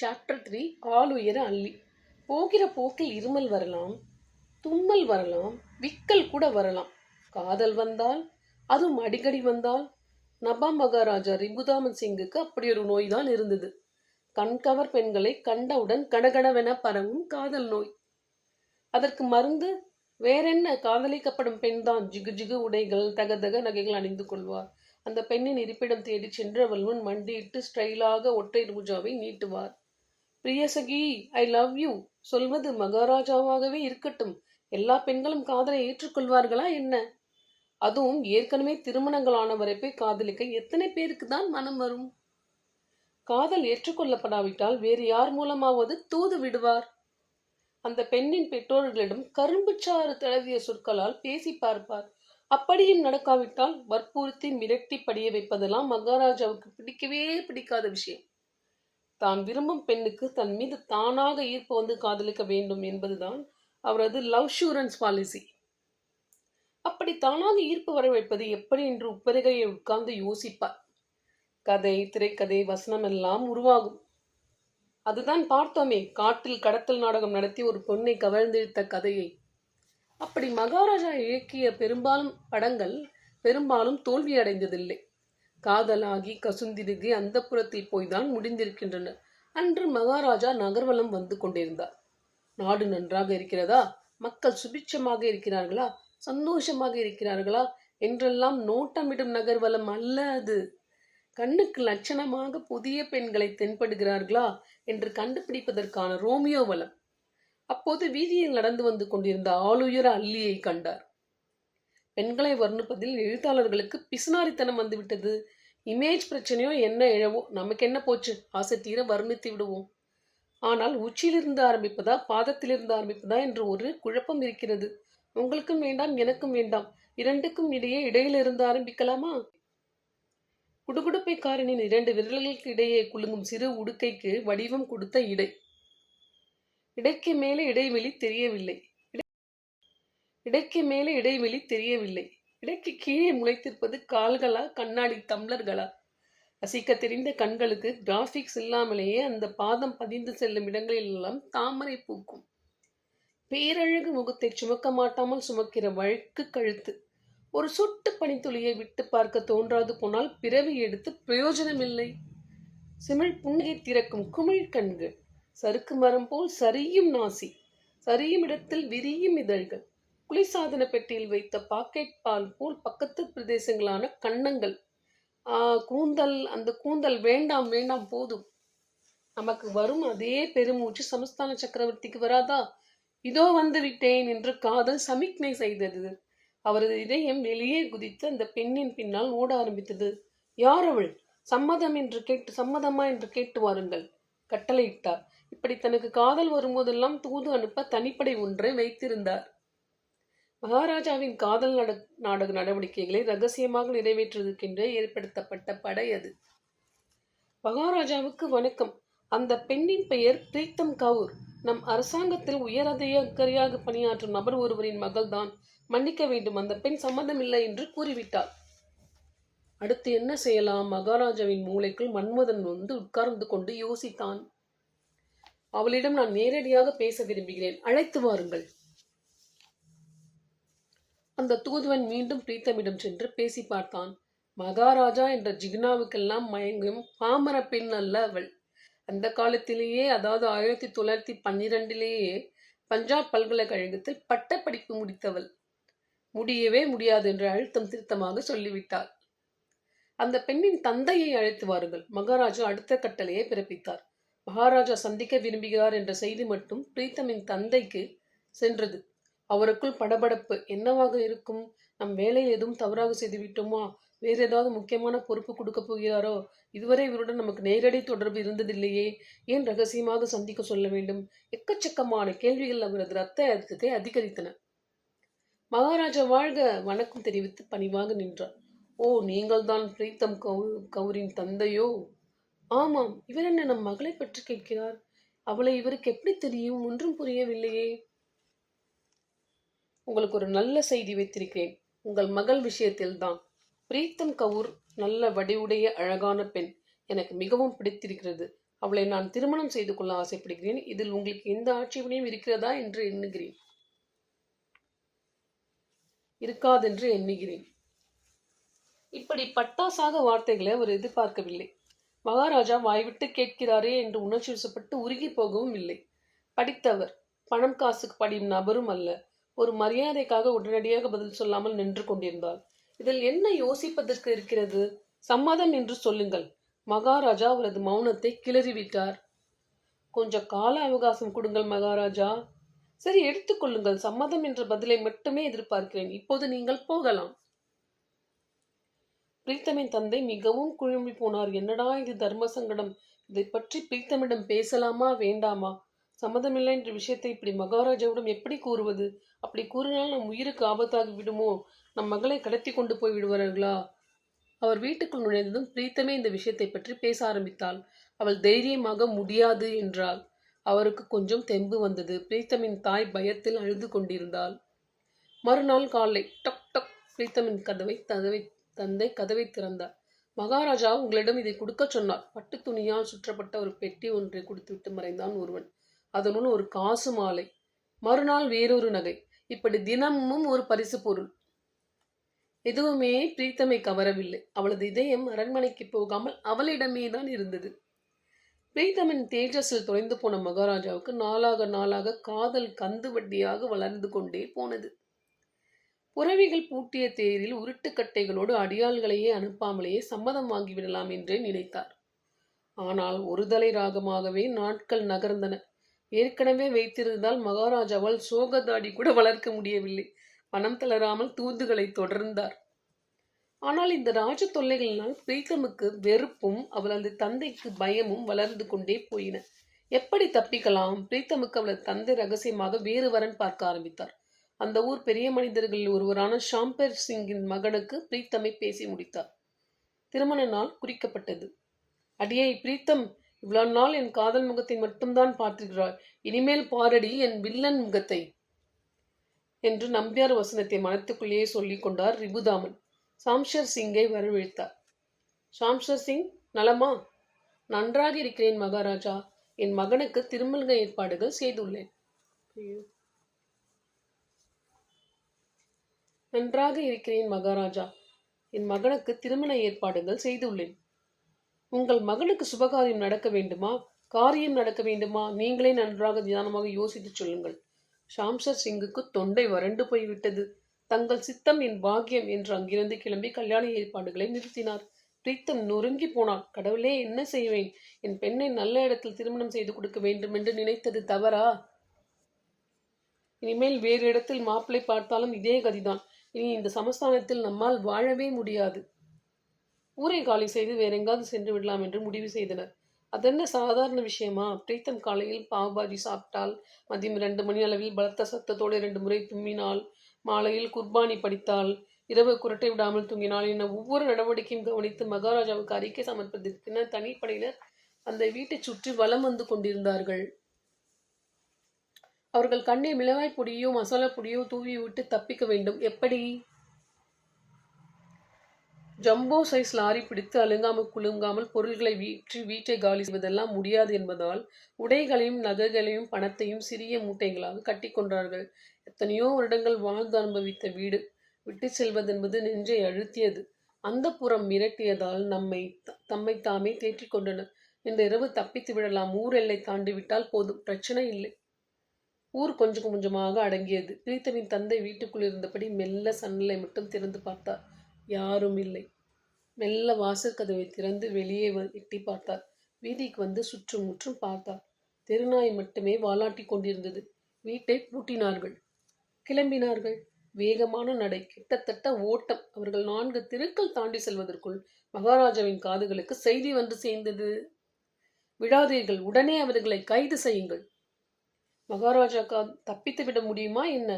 Chapter three ஆளுயர அள்ளி. போகிற போக்கில் இருமல் வரலாம் தும்மல் வரலாம் விக்கல் கூட வரலாம். காதல் வந்தால் அதுவும் அடிக்கடி வந்தால் நபா மகாராஜா ரிபுதாமன் சிங்குக்கு அப்படி ஒரு நோய் தான் இருந்தது. கண்கவர் பெண்களை கண்டவுடன் கடகடவென பரவும் காதல் நோய். அதற்கு மருந்து வேறென்ன? காதலிக்கப்படும் பெண்தான் ஜிகு ஜிகு உடைகள் தகதக நகைகள் அணிந்து கொள்வார். அந்த பெண்ணின் இருப்பிடம் தேடி சென்று அவள் முன் மண்டியிட்டு ஸ்டைலாக ஒற்றை ரூஜாவை நீட்டுவார். பிரியசகி ஐ லவ் யூ சொல்வது மகாராஜாவாகவே இருக்கட்டும். எல்லா பெண்களும் காதலை ஏற்றுக்கொள்வார்களா என்ன? அதுவும் ஏற்கனவே திருமணங்களானவரை போய் காதலிக்க எத்தனை பேருக்கு தான் மனம் வரும்? காதல் ஏற்றுக்கொள்ளப்படாவிட்டால் வேறு யார் மூலமாவது தூது விடுவார்? அந்த பெண்ணின் பெற்றோர்களிடம் கரும்புச்சாறு தழுவிய சொற்களால் பேசி பார்ப்பார். அப்படியும் நடக்காவிட்டால் வற்புறுத்தி மிரட்டி படிய வைப்பதெல்லாம் மகாராஜாவுக்கு பிடிக்கவே பிடிக்காத விஷயம். தான் விரும்பும் பெண்ணுக்கு தன் மீது தானாக ஈர்ப்பு வந்து காதலிக்க வேண்டும் என்பதுதான் அவரது லவ் ஷூரன்ஸ் பாலிசி அப்படி தானாக ஈர்ப்பு வர வைப்பது எப்படி என்று உப்பரிகையை உட்கார்ந்து யோசிப்பார். கதை திரைக்கதை வசனம் எல்லாம் உருவாகும். அதுதான் பார்த்தோமே காட்டில் கடத்தல் நாடகம் நடத்தி ஒரு பொண்ணை கவர்ந்திழுத்த கதையை. அப்படி மகாராஜா இயக்கிய பெரும்பாலும் படங்கள் பெரும்பாலும் தோல்வி அடைந்ததில்லை காதலாகி கசுந்திருகி அந்த புறத்தில் போய்தான் முடிந்திருக்கின்றன. அன்று மகாராஜா நகர்வலம் வந்து கொண்டிருந்தார். நாடு நன்றாக இருக்கிறதா? மக்கள் சுபிட்சமாக இருக்கிறார்களா? சந்தோஷமாக இருக்கிறார்களா? என்றெல்லாம் நோட்டமிடும் நகர்வலம் அல்ல அது. கண்ணுக்கு லட்சணமாக புதிய பெண்களை தென்படுகிறார்களா என்று கண்டுபிடிப்பதற்கான ரோமியோ வலம். அப்போது வீதியில் நடந்து வந்து கொண்டிருந்த ஆளுயர அல்லியை கண்டார். பெண்களை வர்ணிப்பதில் எழுத்தாளர்களுக்கு பிசுனாரித்தனம் வந்துவிட்டது. இமேஜ் பிரச்சனையோ என்ன இழவோ நமக்கு என்ன போச்சு? ஆசை தீர வர்ணித்து விடுவோம். ஆனால் உச்சியிலிருந்து ஆரம்பிப்பதா பாதத்திலிருந்து ஆரம்பிப்பதா என்று ஒரு குழப்பம் இருக்கிறது. உங்களுக்கும் வேண்டாம் எனக்கும் வேண்டாம். இரண்டுக்கும் இடையே இடையிலிருந்து ஆரம்பிக்கலாமா? குடுகுடுப்பைக்காரனின் இரண்டு விரல்களுக்கு இடையே குலுங்கும் சிறு உடுக்கைக்கு வடிவம் கொடுத்த இடை. இடைக்கு மேலே இடைவெளி தெரியவில்லை. இடைக்கு மேலே இடைவெளி தெரியவில்லை. இடைக்கு கீழே முளைத்திருப்பது கால்களா கண்ணாடி தம்ளர்களா ரசிக்க தெரிந்த கண்களுக்கு கிராஃபிக்ஸ் இல்லாமலேயே அந்த பாதம் பதிந்து செல்லும் இடங்களிலெல்லாம் தாமரை பூக்கும். பேரழகு முகத்தை சுமக்க மாட்டாமல் சுமக்கிற வழக்கு கழுத்து. ஒரு சொட்டு பனித்துளியை விட்டு பார்க்க தோன்றாது போனால் பிறவி எடுத்து பிரயோஜனமில்லை. சிமிழ் புன்னகை திறக்கும் குமிழ் கண்கள் சறுக்கு மரம் போல் சரியும் நாசி சரியும் இடத்தில் விரியும் இதழ்கள். குளிர்சாதன பெட்டியில் வைத்த பாக்கெட் பால் போல் பக்கத்து பிரதேசங்களான கன்னங்கள். கூந்தல் அந்த கூந்தல் வேண்டாம் வேண்டாம் போதும். நமக்கு வரும் அதே பெருமூச்சு சமஸ்தான சக்கரவர்த்திக்கு வராதா? இதோ வந்துவிட்டேன் என்று காதல் சமிக்ஞை செய்தது. அவரது இதயம் வெளியே குதித்து அந்த பெண்ணின் பின்னால் ஓட ஆரம்பித்தது. யார் அவள்? சம்மதம் என்று கேட்டு சம்மதமா என்று கேட்டு வாருங்கள். கட்டளையிட்டார். இப்படி தனக்கு காதல் வரும்போதெல்லாம் தூது அனுப்ப தனிப்படை ஒன்றை வைத்திருந்தார். மகாராஜாவின் காதல் நட நாடக நடவடிக்கைகளை ரகசியமாக நிறைவேற்றுவதற்கென்று ஏற்படுத்தப்பட்ட படை அது. மகாராஜாவுக்கு வணக்கம். அந்த பெண்ணின் பெயர் பிரீத்தம் கவுர். நம் அரசாங்கத்தில் உயர் அதிகாரியாக பணியாற்றும் நபர் ஒருவரின் மகள்தான். மன்னிக்க வேண்டும் அந்த பெண் சம்மதமில்லை என்று கூறிவிட்டார் அடுத்து என்ன செய்யலாம்? மகாராஜாவின் மூளைக்குள் மன்மதன் வந்து உட்கார்ந்து கொண்டு யோசித்தான். அவளிடம் நான் நேரடியாக பேச விரும்புகிறேன். அழைத்து வாருங்கள். அந்த தூதுவன் மீண்டும் பிரீத்தமிடம் சென்று பேசி பார்த்தான். மகாராஜா என்ற ஜிக்னாவுக்கெல்லாம் மயங்கும் பாமர பெண் அல்ல அவள் அந்த காலத்திலேயே அதாவது ஆயிரத்தி தொள்ளாயிரத்தி பன்னிரெண்டிலேயே பஞ்சாப் பல்கலைக்கழகத்தில் பட்டப்படிப்பு முடித்தவள். முடியவே முடியாது என்று அழுத்தம் திருத்தமாக சொல்லிவிட்டார் அந்த பெண்ணின் தந்தையை அழைத்து வாருங்கள். மகாராஜா அடுத்த கட்டளையை பிறப்பித்தார். மகாராஜா சந்திக்க விரும்புகிறார் என்ற செய்தி மட்டும் பிரீத்தமின் தந்தைக்கு சென்றது. அவருக்குள் படபடப்பு என்னவாக இருக்கும்? நம் வேலையை எதுவும் தவறாக செய்து விட்டோமா வேறு ஏதாவது முக்கியமான பொறுப்பு கொடுக்க போகிறாரோ? இதுவரை இவருடன் நமக்கு நேரடி தொடர்பு இருந்ததில்லையே. ஏன் ரகசியமாக சந்திக்க சொல்ல வேண்டும்? எக்கச்சக்கமான கேள்விகள் அவரது ரத்த அழுத்தத்தை அதிகரித்தன. மகாராஜா வாழ்க! வணக்கம் தெரிவித்து பணிவாக நின்றார். ஓ நீங்கள்தான் பிரீத்தம் கௌ கௌரின் தந்தையோ? ஆமாம் இவர் என்ன நம் மகளை பற்றி கேட்கிறார்? அவளை இவருக்கு எப்படி தெரியும்? ஒன்றும் புரியவில்லையே. உங்களுக்கு ஒரு நல்ல செய்தி வைத்திருக்கிறேன். உங்கள் மகள் விஷயத்தில்தான். பிரீத்தம் கவுர் நல்ல வடிவுடைய அழகான பெண். எனக்கு மிகவும் பிடித்திருக்கிறது. அவளை நான் திருமணம் செய்து கொள்ள ஆசைப்படுகிறேன். இதில் உங்களுக்கு எந்த ஆட்சேபனையும் இருக்கிறதா என்று எண்ணுகிறேன். இருக்காதென்று எண்ணுகிறேன். இப்படி பட்டாசாக வார்த்தைகளை அவர் எதிர்பார்க்கவில்லை. மகாராஜா வாய்விட்டு கேட்கிறாரே என்று உணர்ச்சி வசப்பட்டு உருகி போகவும் இல்லை. படித்தவர். பணம் காசுக்கு படியும் நபரும் அல்ல. ஒரு மரியாதைக்காக உடனடியாக பதில் சொல்லாமல் நின்று கொண்டிருந்தார் இதில் என்ன யோசிப்பதற்கு இருக்கிறது? சம்மதம் என்று சொல்லுங்கள். மகாராஜா அவரது மௌனத்தை கிளறிவிட்டார். கொஞ்சம் கால அவகாசம் கொடுங்கள் மகாராஜா. சரி எடுத்துக்கொள்ளுங்கள் சம்மதம் என்ற பதிலை மட்டுமே எதிர்பார்க்கிறேன். இப்போது நீங்கள் போகலாம். பிரீத்தமின் தந்தை மிகவும் குழும்பி போனார். என்னடா இது தர்ம சங்கடம்? இதை பற்றி பிரீத்தமிடம் பேசலாமா? வேண்டாமா? சம்மதமில்லை என்ற விஷயத்தை இப்படி மகாராஜாவிடம் எப்படி கூறுவது? அப்படி கூறினால் நம் உயிருக்கு ஆபத்தாகி விடுமோ? நம் மகளை கடத்தி கொண்டு போய் விடுவார்களா? அவர் வீட்டுக்குள் நுழைந்ததும் பிரீத்தமே இந்த விஷயத்தை பற்றி பேச ஆரம்பித்தாள். அவள் தைரியமாக முடியாது என்றாள். அவருக்கு கொஞ்சம் தெம்பு வந்தது. பிரீத்தமின் தாய் பயத்தில் அழுது கொண்டிருந்தாள். மறுநாள் காலை டக் டக் பிரீத்தமின் கதவை ததவை தந்தை கதவை திறந்தார். மகாராஜா உங்களிடம் இதை கொடுக்கச் சொன்னார். பட்டு துணியால் சுற்றப்பட்ட ஒரு பெட்டி ஒன்றை கொடுத்துவிட்டு மறைந்தான் ஒருவன். அதனுள் ஒரு காசு மாலை மறுநாள் வேறொரு நகை. இப்படி தினமும் ஒரு பரிசு பொருள். எதுவுமே பிரீத்தமை கவரவில்லை. அவளது இதயம் அரண்மனைக்கு போகாமல் அவளிடமே தான் இருந்தது. பிரீத்தமின் தேஜஸில் தொலைந்து போன மகாராஜாவுக்கு நாளாக நாளாக காதல் கந்து வட்டியாக வளர்ந்து கொண்டே போனது. புறவிகள் பூட்டிய தேரில் உருட்டுக்கட்டைகளோடு அடியாள்களையே அனுப்பாமலேயே சம்மதம் வாங்கிவிடலாம் என்றே நினைத்தார். ஆனால் ஒரு தலை ராகமாகவே நாட்கள் நகர்ந்தன. ஏற்கனவே வைத்திருந்தால் மகாராஜாவால் சோகதாடி கூட வளர்க்க முடியவில்லை. பணம் தளராமல் தூதுகளை தொடர்ந்தார். ஆனால் இந்த ராஜ தொல்லைகளினால் பிரீத்தமுக்கு வெறுப்பும் அவளது தந்தைக்கு பயமும் வளர்ந்து கொண்டே போயின. எப்படி தப்பிக்கலாம்? பிரீத்தமுக்கு அவளது தந்தை ரகசியமாக வேறு வரன் பார்க்க ஆரம்பித்தார். அந்த ஊர் பெரிய மனிதர்களில் ஒருவரான ஷாம்பர் சிங்கின் மகனுக்கு பிரீத்தமை பேசி முடித்தார். திருமண நாள் குறிக்கப்பட்டது. அடியே பிரீத்தம் இவ்வளவு நாள் என் காதல் முகத்தை மட்டும்தான் பார்த்திருக்கிறாய். இனிமேல் பாரடி என் வில்லன் முகத்தை என்று நம்பியார் வசனத்தை மனத்துக்குள்ளேயே சொல்லிக் கொண்டார் ரிபுதாமன். சாம்ஷர் சிங்கை வரவழைத்தார். சாம்ஷர் சிங் நலமா? நன்றாக இருக்கிறேன் மகாராஜா. என் மகனுக்கு திருமண ஏற்பாடுகள் செய்துள்ளேன். நன்றாக இருக்கிறேன் மகாராஜா. என் மகனுக்கு திருமண ஏற்பாடுகள் செய்துள்ளேன். உங்கள் மகனுக்கு சுபகாரியம் நடக்க வேண்டுமா? காரியம் நடக்க வேண்டுமா? நீங்களே நன்றாக நிதானமாக யோசித்துச் சொல்லுங்கள். ஷாம்சர் சிங்குக்கு தொண்டை வறண்டு போய்விட்டது. தங்கள் சித்தம் என் பாக்கியம் என்று அங்கிருந்து கிளம்பி கல்யாண ஏற்பாடுகளை நிறுத்தினார். பிரீத்தம் நொறுங்கி போனான் கடவுளே என்ன செய்வேன்? என் பெண்ணை நல்ல இடத்தில் திருமணம் செய்து கொடுக்க வேண்டும் என்று நினைத்தது தவறா? இனிமேல் வேறு இடத்தில் மாப்பிள்ளை பார்த்தாலும் இதே கதிதான். இனி இந்த சமஸ்தானத்தில் நம்மால் வாழவே முடியாது. ஊரை காலி செய்து வேற எங்காவது சென்று விடலாம் என்று முடிவு செய்தனர். அதென்ன சாதாரண விஷயமா? பிரீத்தம் காலையில் பாவுபாஜி சாப்பிட்டால் மதியம் ரெண்டு மணி அளவில் பலத்த சத்தத்தோடு இரண்டு முறை தும்மினாள் மாலையில் குர்பானி படித்தாள் இரவு குரட்டை விடாமல் தூங்கினாள் என ஒவ்வொரு நடவடிக்கையும் கவனித்து மகாராஜாவுக்கு அறிக்கை சமர்ப்பதற்கென தனிப்படையினர் அந்த வீட்டை சுற்றி வலம் வந்து கொண்டிருந்தார்கள். அவர்கள் கண்ணை மிளகாய் பொடியோ மசாலா பொடியோ தூவி விட்டு தப்பிக்க வேண்டும். எப்படி? ஜம்போ சைஸ் லாரி பிடித்து அலுங்காமல் குலுங்காமல் பொருள்களை வீற்றி வீட்டை காலி செய்வதெல்லாம் முடியாது என்பதால் உடைகளையும் நகைகளையும் பணத்தையும் சிறிய மூட்டைகளாக கட்டி கொண்டார்கள். எத்தனையோ வருடங்கள் வாழ்ந்து அனுபவித்த வீடு விட்டு செல்வதென்பது நெஞ்சை அழுத்தியது. அந்த புறம் மிரட்டியதால் நம்மை தம்மை தாமே தேற்றிக் கொண்டனர் இந்த இரவு தப்பித்து விடலாம். ஊர் எல்லை தாண்டி விட்டால் போதும். பிரச்சனை இல்லை. ஊர் கொஞ்சம் கொஞ்சமாக அடங்கியது. பிரீத்தவின் தந்தை வீட்டுக்குள் இருந்தபடி மெல்ல சன்னலை மட்டும் திறந்து பார்த்தார். யாரும் இல்லை. மெல்ல வாசல் கதவை திறந்து வெளியே எட்டி பார்த்தார். வீதிக்கு வந்து சுற்றும் முற்றும் பார்த்தார். தெருநாய் மட்டுமே வாலாட்டி கொண்டிருந்தது. வீட்டை பூட்டினார்கள். கிளம்பினார்கள். வேகமான நடை கிட்டத்தட்ட ஓட்டம். அவர்கள் நான்கு தெருக்கள் தாண்டி செல்வதற்குள் மகாராஜாவின் காதுகளுக்கு செய்தி வந்து சேர்ந்தது. விடாதீர்கள் உடனே அவர்களை கைது செய்யுங்கள். மகாராஜா கா தப்பித்து விட முடியுமா என்ன?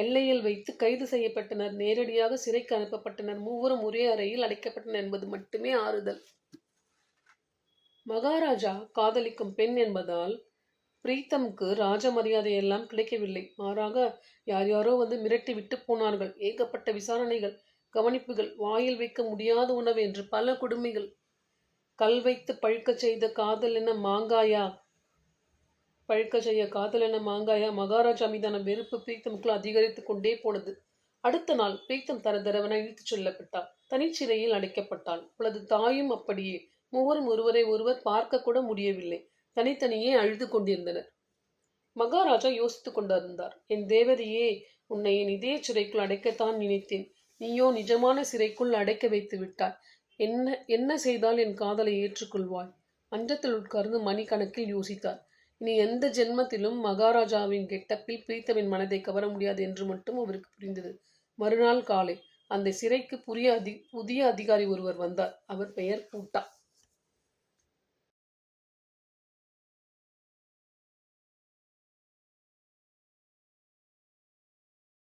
எல்லையில் வைத்து கைது செய்யப்பட்டனர். நேரடியாக சிறைக்கு அனுப்பப்பட்டனர். மூவரும் ஒரே அறையில் அடைக்கப்பட்டனர் என்பது மட்டுமே ஆறுதல். மகாராஜா காதலிக்கும் பெண் என்பதால் பிரீத்தம்க்கு ராஜ மரியாதை எல்லாம் கிடைக்கவில்லை. மாறாக யார் யாரோ வந்து மிரட்டி விட்டு போனார்கள். ஏகப்பட்ட விசாரணைகள் கவனிப்புகள் வாயில் வைக்க முடியாத உணவு என்று பல கொடுமைகள். கல் வைத்து பழுக்கச் செய்த காதல் என மாங்காயா? பழுக்க செய்ய காதல் என மாங்காயா மகாராஜா மீதான வெறுப்பு பிரீத்தமுக்குள் அதிகரித்துக் கொண்டே போனது. அடுத்த நாள் பிரீத்தம் தரதரவென இழுத்துச் செல்லப்பட்டாள். தனிச்சிறையில் அடைக்கப்பட்டாள். அவளது தாயும் அப்படியே மூவரும் ஒருவரை ஒருவர் பார்க்க கூட முடியவில்லை. தனித்தனியே அழுது கொண்டிருந்தனர். மகாராஜா யோசித்துக் கொண்டிருந்தார். என் தேவதையே உன்னை என் இதய சிறைக்குள் அடைக்கத்தான் நினைத்தேன். நீயோ நிஜமான சிறைக்குள் அடைக்க வைத்து விட்டாய். என்ன என்ன செய்தால் என் காதலை ஏற்றுக்கொள்வாய்? மன்றத்தில் உட்கார்ந்து மணிக்கணக்கில் யோசித்தார். இனி எந்த ஜென்மத்திலும் மகாராஜாவின் கெட்டப்பில் பிரீத்தமின் மனதை கவர முடியாது என்று மட்டும் அவருக்கு புரிந்தது. மறுநாள் காலை அந்த சிறைக்கு புதிய அதி புதிய அதிகாரி ஒருவர் வந்தார். அவர் பெயர் பூட்டா.